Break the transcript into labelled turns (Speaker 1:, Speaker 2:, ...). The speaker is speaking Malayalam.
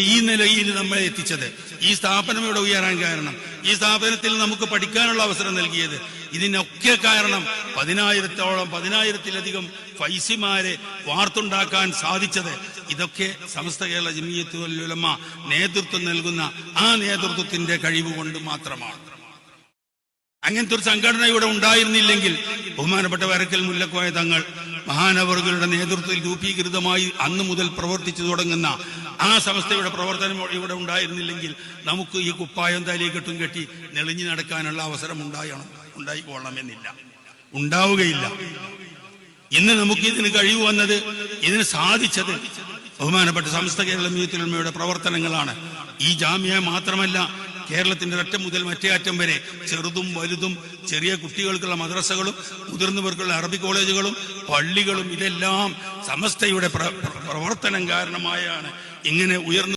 Speaker 1: ഈ നിലയിൽ നമ്മളെ എത്തിച്ചത്. ഈ സ്ഥാപനം ഇവിടെ ഉയരാൻ കാരണം. ഈ സ്ഥാപനത്തിൽ നമുക്ക് പഠിക്കാനുള്ള അവസരം നൽകിയത്. ഇതിനൊക്കെ കാരണം പതിനായിരത്തോളം പതിനായിരത്തിലധികം ഫൈസിമാരെ വാർത്തുണ്ടാക്കാൻ സാധിച്ചത്. ഇതൊക്കെ സമസ്ത കേരള ജമീയത്ത് ഉലമ നേതൃത്വം നൽകുന്ന ആ നേതൃത്വത്തിന്റെ കഴിവ് കൊണ്ട് മാത്രമാണ്. അങ്ങനത്തെ ഒരു സംഘടന ഇവിടെ ഉണ്ടായിരുന്നില്ലെങ്കിൽ ബഹുമാനപ്പെട്ട വരക്കൽ മുല്ലക്കോയ തങ്ങൾ മഹാനവറുകളുടെ നേതൃത്വത്തിൽ രൂപീകൃതമായി അന്ന് മുതൽ പ്രവർത്തിച്ചു തുടങ്ങുന്ന ആ സംസ്ഥയുടെ പ്രവർത്തനം ഇവിടെ ഉണ്ടായിരുന്നില്ലെങ്കിൽ നമുക്ക് ഈ കുപ്പായം തലയിൽ കെട്ടും കെട്ടി നെളിഞ്ഞു നടക്കാനുള്ള അവസരം ഉണ്ടായണം ഉണ്ടായിക്കൊള്ളണമെന്നില്ല. ഉണ്ടാവുകയില്ല. ഇന്ന് നമുക്ക് ഇതിന് കഴിവ് വന്നത് ഇതിന് സാധിച്ചത് ബഹുമാനപ്പെട്ട സമസ്ത കേരള മീത്തിലുമയുടെ പ്രവർത്തനങ്ങളാണ്. ഈ ജാമ്യ മാത്രമല്ല കേരളത്തിന്റെ ഒറ്റം മുതൽ മറ്റേ അറ്റം വരെ ചെറുതും വലുതും ചെറിയ കുട്ടികൾക്കുള്ള മദ്രസകളും മുതിർന്നവർക്കുള്ള അറബി കോളേജുകളും പള്ളികളും ഇതെല്ലാം സമസ്തയുടെ പ്രവർത്തനം കാരണമായാണ് ഇങ്ങനെ ഉയർന്നു